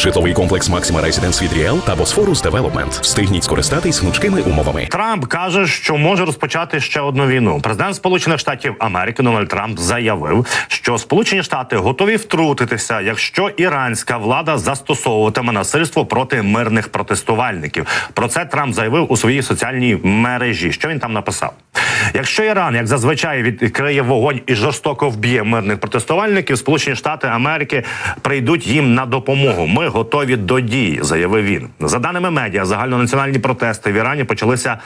Житловий комплекс Maxima Residence від та Босфорус Девелопмент. Встигніть скористатись гнучкими умовами. Трамп каже, що може розпочати ще одну війну. Президент Сполучених Штатів Америки Дональд Трамп заявив, що Сполучені Штати готові втрутитися, якщо іранська влада застосовуватиме насильство проти мирних протестувальників. Про це Трамп заявив у своїй соціальній мережі. Що він там написав? Якщо Іран, як зазвичай, відкриє вогонь і жорстоко вб'є мирних протестувальників, Сполучені Штати Америки прийдуть їм на допомогу. Ми готові до дії, заявив він. За даними медіа, загальнонаціональні протести в Ірані почалися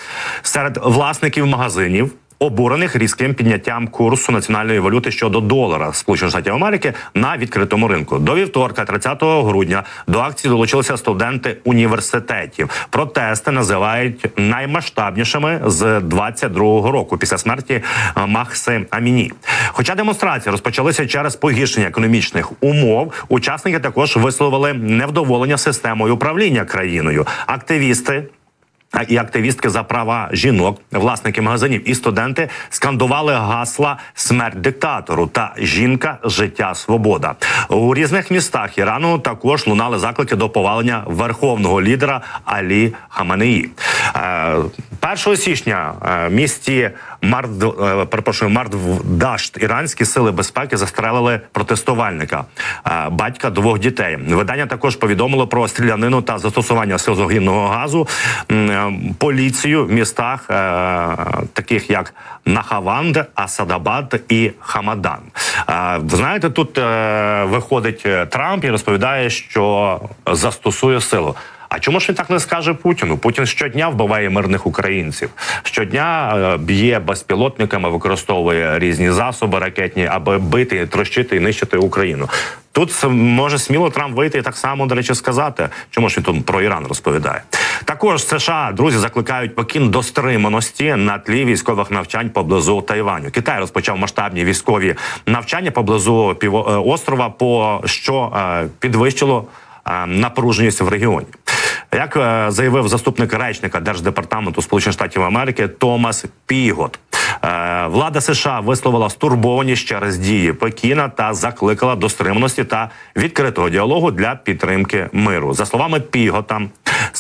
серед власників магазинів. Обурених різким підняттям курсу національної валюти щодо долара Сполучених Штатів Америки на відкритому ринку до вівторка, 30 грудня, до акції долучилися студенти університетів. Протести називають наймасштабнішими з 22-го року після смерті е, Махси Аміні. Хоча демонстрації розпочалися через погіршення економічних умов, учасники також висловили невдоволення системою управління країною. Активісти. І активістки за права жінок, власники магазинів і студенти скандували гасла смерть диктатору та жінка, життя, свобода у різних містах Ірану. Також лунали заклики до повалення верховного лідера Алі Хаменеї. Е, 1 січня е, в місті Мард, е, перепрошую, Мардвдашт іранські сили безпеки застрелили протестувальника, е, батька двох дітей. Видання також повідомило про стрілянину та застосування сил зогінного газу. Поліцію в містах, е, таких як Нахаванд, Асадабад і Хамадан. Е, знаєте, тут е, виходить Трамп і розповідає, що застосує силу. А чому ж він так не скаже Путіну? Путін щодня вбиває мирних українців. Щодня б'є безпілотниками, використовує різні засоби ракетні, аби бити, трощити і нищити Україну. Тут може сміло Трамп вийти і так само, до речі, сказати, чому ж він тут про Іран розповідає. Також США друзі закликають Пекін до стриманості на тлі військових навчань поблизу Тайваню. Китай розпочав масштабні військові навчання поблизу півострова, по що е, підвищило е, напруженість в регіоні. Як е, заявив заступник речника Держдепартаменту Сполучених Штатів Америки Томас Пігот, е, влада США висловила стурбованість через дії Пекіна та закликала до стриманості та відкритого діалогу для підтримки миру. За словами Пігота,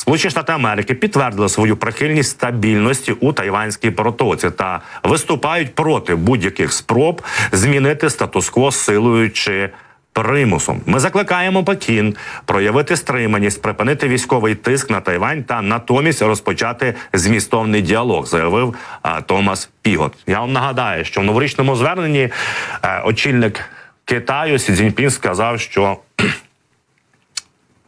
Сполучені Штати Америки підтвердили свою прихильність стабільності у Тайванській протоці та виступають проти будь-яких спроб змінити статус-кво силою чи примусом. Ми закликаємо Пекін проявити стриманість, припинити військовий тиск на Тайвань та натомість розпочати змістовний діалог, заявив а, Томас Пігот. Я вам нагадаю, що в новорічному зверненні е, очільник Китаю Сі Цзіньпін сказав, що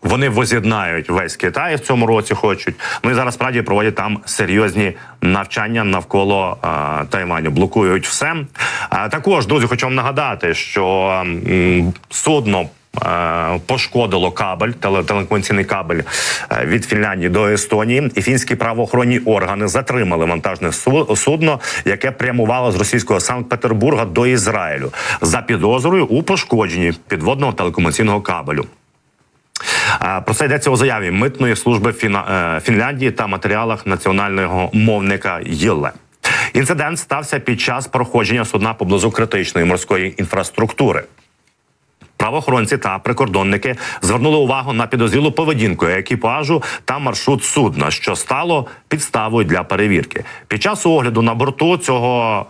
вони воз'єднають весь Китай в цьому році. Хочуть. Ну і зараз справді проводять там серйозні навчання навколо а, Тайваню. Блокують все. А, також друзі, хочу вам нагадати, що м, судно. е, Пошкодило кабель, теле- телекомунікаційний кабель е, від Фінляндії до Естонії, і фінські правоохоронні органи затримали вантажне су- судно, яке прямувало з російського Санкт-Петербурга до Ізраїлю за підозрою у пошкодженні підводного телекомунікаційного кабелю. Про це йдеться у заяві митної служби е, Фінляндії та матеріалах національного мовника ЄЛЕ. Інцидент стався під час проходження судна поблизу критичної морської інфраструктури. Правоохоронці та прикордонники звернули увагу на підозрілу поведінку екіпажу та маршрут судна, що стало підставою для перевірки. Під час огляду на борту цього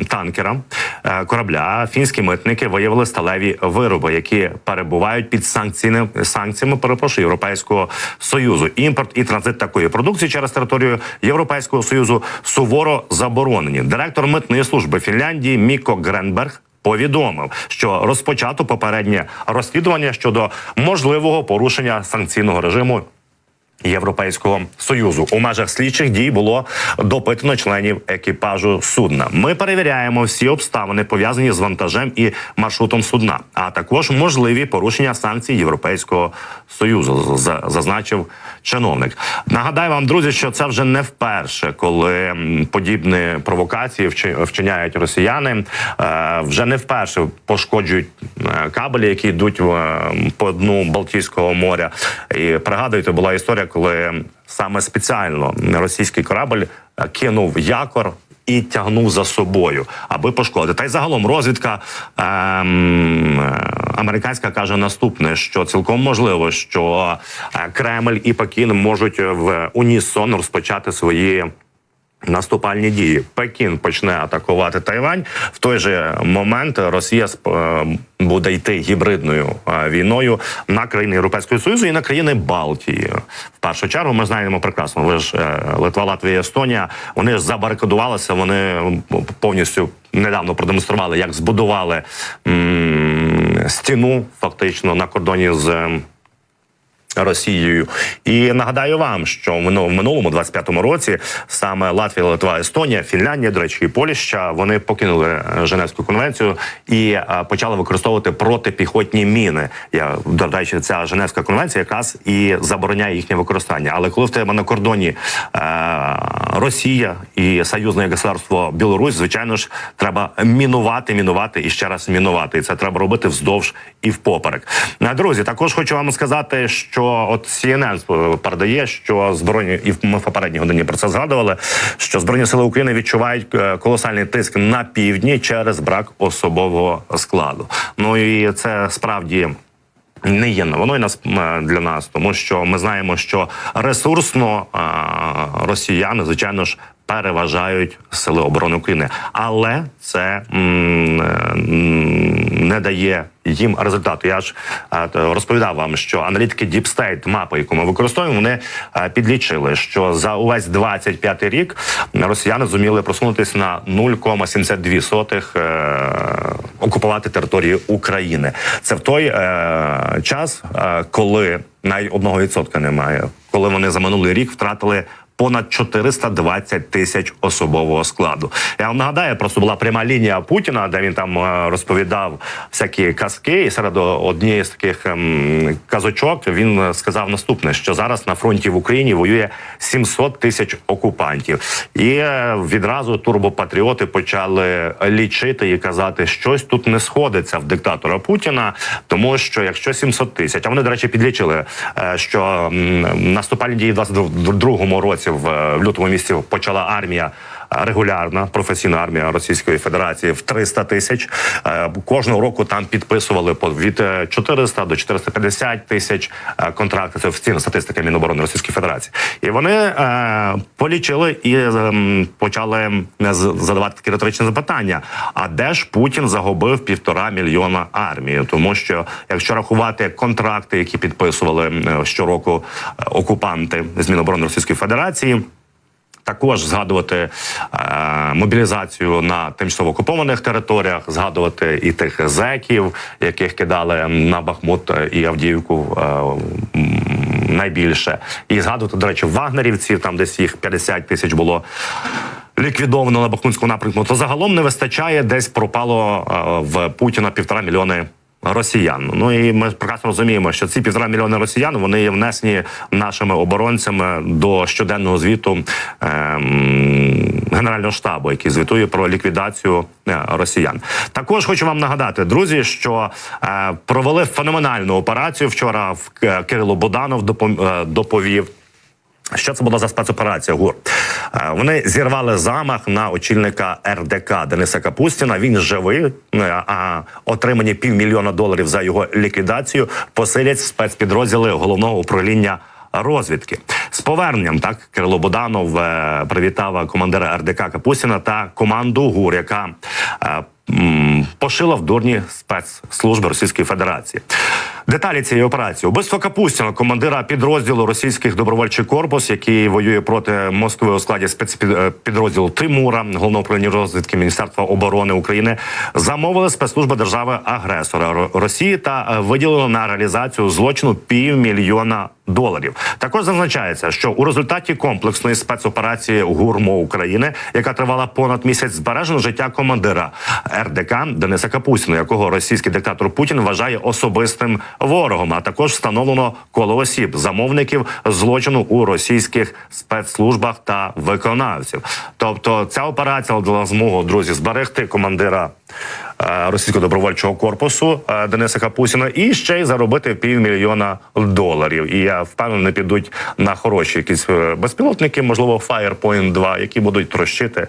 е, танкера е, корабля фінські митники виявили сталеві вироби, які перебувають під санкціями санкціями. Перепрошую Європейського союзу. Імпорт і транзит такої продукції через територію Європейського союзу суворо заборонені. Директор митної служби Фінляндії Міко Гренберг повідомив, що розпочато попереднє розслідування щодо можливого порушення санкційного режиму. Європейського союзу у межах слідчих дій було допитано членів екіпажу судна. Ми перевіряємо всі обставини пов'язані з вантажем і маршрутом судна, а також можливі порушення санкцій Європейського союзу. Зазначив чиновник. Нагадаю вам, друзі, що це вже не вперше, коли подібні провокації вчи- вчиняють росіяни. Е, Вже не вперше пошкоджують е, кабелі, які йдуть е, по дну Балтійського моря. І пригадуєте, була історія, коли саме спеціально російський корабль е, кинув якор і тягнув за собою, аби пошкодити. Та й загалом розвідка ем, е, американська каже наступне: що цілком можливо, що е, Кремль і Пекін можуть в унісон розпочати свої. Наступальні дії Пекін почне атакувати Тайвань. В той же момент Росія е, буде йти гібридною е, війною на країни Європейського Союзу і на країни Балтії. В першу чергу ми знаємо прекрасно. Ви ж е, Литва, Латвія, Естонія. Вони ж забарикадувалися. Вони повністю недавно продемонстрували, як збудували м, стіну фактично на кордоні з. Росією і нагадаю вам, що в мину- минулому 25-му році саме Латвія, Литва, Естонія, Фінляндія, до речі, і Польща вони покинули Женевську конвенцію і е, почали використовувати протипіхотні міни. Я до ця Женевська конвенція якраз і забороняє їхнє використання. Але коли в тебе на кордоні е, Росія і союзне государство Білорусь, звичайно ж, треба мінувати, мінувати і ще раз мінувати. І це треба робити вздовж і впоперек. Е, Друзі, також хочу вам сказати, що от CNN передає, що збройні і ми в попередній годині про це згадували. Що збройні сили України відчувають е, колосальний тиск на півдні через брак особового складу. Ну і це справді. Не є новиною нас е, для нас, тому що ми знаємо, що ресурсно е, росіяни, звичайно ж, переважають сили оборони України, але це не дає їм результату. Я ж розповідав вам, що аналітики Deep State, мапи, яку ми використовуємо, вони підлічили, що за увесь 25 рік росіяни зуміли просунутися на 0,72 е, окупувати території України. Це в той е, час, е, коли навіть одного відсотка немає, коли вони за минулий рік втратили. Понад 420 тисяч особового складу. Я вам нагадаю, просто була пряма лінія Путіна, де він там е, розповідав всякі казки. І серед однієї з таких ем, казочок він сказав наступне: що зараз на фронті в Україні воює 700 тисяч окупантів, і е, відразу турбопатріоти почали лічити і казати, щось тут не сходиться в диктатора Путіна, тому що якщо 700 тисяч, а вони до речі підлічили, е, що наступальні дії в 22-му році е, в лютому місці почала армія. Е, Регулярна професійна армія Російської Федерації в 300 тисяч. Е, Кожного року там підписували по від е, 400 до 450 тисяч е, контрактів. Це офіційна статистика Міноборони Російської Федерації. І вони е, полічили і почали задавати такі риторичні запитання: а де ж Путін загубив півтора мільйона армії? Тому що якщо рахувати контракти, які підписували щороку е, окупанти з Міноборони Російської Федерації. Також згадувати е, мобілізацію на тимчасово окупованих територіях, згадувати і тих зеків, яких кидали на Бахмут і Авдіївку. Е, Найбільше і згадувати, до речі, вагнерівців, там десь їх 50 тисяч було ліквідовано на Бахмутському напрямку. То загалом не вистачає, десь пропало е, в Путіна півтора мільйони росіян. Ну і ми прекрасно розуміємо, що ці півтора мільйони росіян вони є внесені нашими оборонцями до щоденного звіту ем, Генерального штабу, який звітує про ліквідацію е, росіян. Також хочу вам нагадати, друзі, що е, провели феноменальну операцію вчора. В Кирило Буданов допом- е, доповів. Що це була за спецоперація? ГУР Е, вони зірвали замах на очільника РДК Дениса Капустіна. Він живий, е, а отримані півмільйона доларів за його ліквідацію посилять спецпідрозділи головного управління. Розвідки з поверненням так Кирило Буданов е, привітав командира РДК Капустіна та команду ГУР, яка е, м, пошила в дурні спецслужби Російської Федерації. Деталі цієї операції. Убивство Капустіна, командира підрозділу російських добровольчий корпус, який воює проти Москви у складі спецпідрозділу Тимура, головного управління розвідки Міністерства оборони України, замовили спецслужби держави агресора Росії та виділено виділили на реалізацію злочину півмільйона доларів. Також зазначається, що у результаті комплексної спецоперації ГУРМО України, яка тривала понад місяць, збережено життя командира РДК Дениса Капустіна, якого російський диктатор Путін вважає особистим ворогом. А також встановлено коло осіб, замовників злочину у російських спецслужбах та виконавців. Тобто, ця операція дала змогу друзі зберегти командира російського добровольчого корпусу е, Дениса Капусіна і ще й заробити півмільйона доларів. І я впевнений, підуть на хороші якісь е, безпілотники, можливо, Firepoint 2, які будуть трощити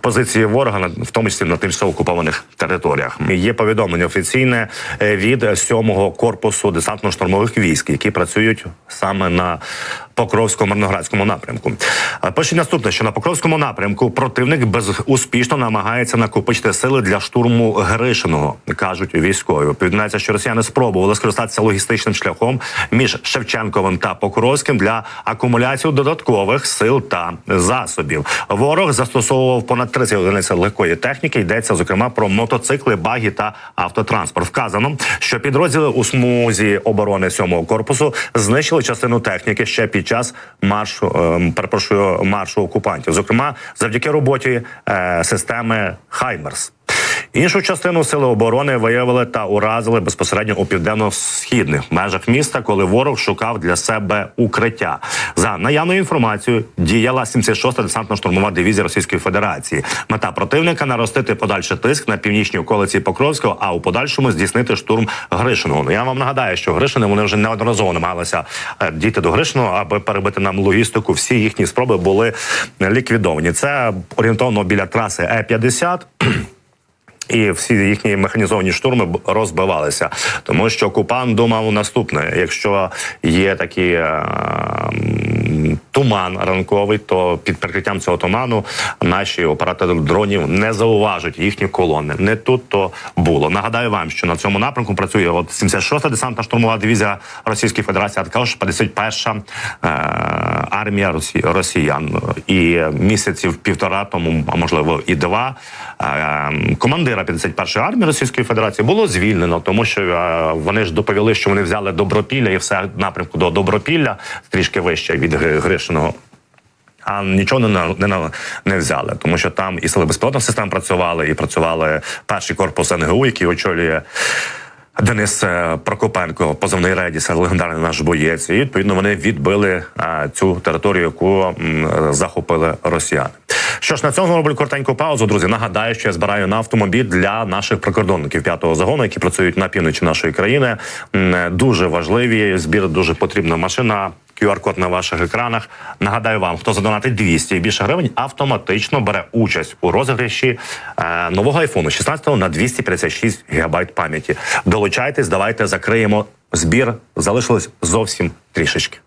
позиції ворога, в тому числі на тимчасово окупованих територіях. Є повідомлення офіційне е, від 7-го корпусу десантно-штурмових військ, які працюють саме на Покровсько-Мирноградському напрямку. Е, Пише наступне, що на Покровському напрямку противник безуспішно намагається накопичити сили для штурму Гришиного, кажуть військові. Повідомляється, що росіяни спробували скористатися логістичним шляхом між Шевченковим та Покровським для акумуляції додаткових сил та засобів. Ворог застосовував понад 30 одиниць легкої техніки. Йдеться зокрема про мотоцикли, багі та автотранспорт. Вказано, що підрозділи у смузі оборони 7-го корпусу знищили частину техніки ще під час маршу, ем, перепрошую, маршу окупантів. Зокрема, завдяки роботі е, системи Хаймерс. Іншу частину сили оборони виявили та уразили безпосередньо у південно-східних межах міста, коли ворог шукав для себе укриття. За наявною інформацією діяла 76-та десантно-штурмова дивізія Російської Федерації. Мета противника наростити подальший тиск на північній околиці Покровського, а у подальшому здійснити штурм Гришиного. Ну, Я вам нагадаю, що Гришини вони вже неодноразово намагалися е, дійти до Гришиного, аби перебити нам логістику. Всі їхні спроби були ліквідовані. Це орієнтовно біля траси Е-50. І всі їхні механізовані штурми розбивалися, тому що окупант думав наступне: якщо є такі е, туман ранковий, то під прикриттям цього туману наші оператори дронів не зауважать їхні колони. Не тут то було. Нагадаю вам, що на цьому напрямку працює от 76-та десантна штурмова дивізія Російської Федерації, а також 51-ша е, армія Росі... росіян. І місяців півтора тому, а можливо і два, е, командира 51-ї армії Російської Федерації було звільнено, тому що е, вони ж доповіли, що вони взяли Добропілля і все напрямку до Добропілля трішки вище від Гри- Гришиного. А нічого не не, не взяли, тому що там і сили безпілотних систем працювали, і працювали перший корпус НГУ, який очолює. Денис е, Прокопенко, позивний Редіс, легендарний наш боєць. І відповідно вони відбили е, цю територію, яку м, е, захопили росіяни. Що ж, на цьому роблю коротеньку паузу. Друзі, нагадаю, що я збираю на автомобіль для наших прикордонників п'ятого загону, які працюють на півночі нашої країни. Дуже важливі збір, дуже потрібна машина. QR-код на ваших екранах. Нагадаю вам, хто задонатить 200 і більше гривень, автоматично бере участь у розіграші е, нового айфону 16 на 256 гігабайт пам'яті. Долучайтесь, давайте закриємо збір. Залишилось зовсім трішечки.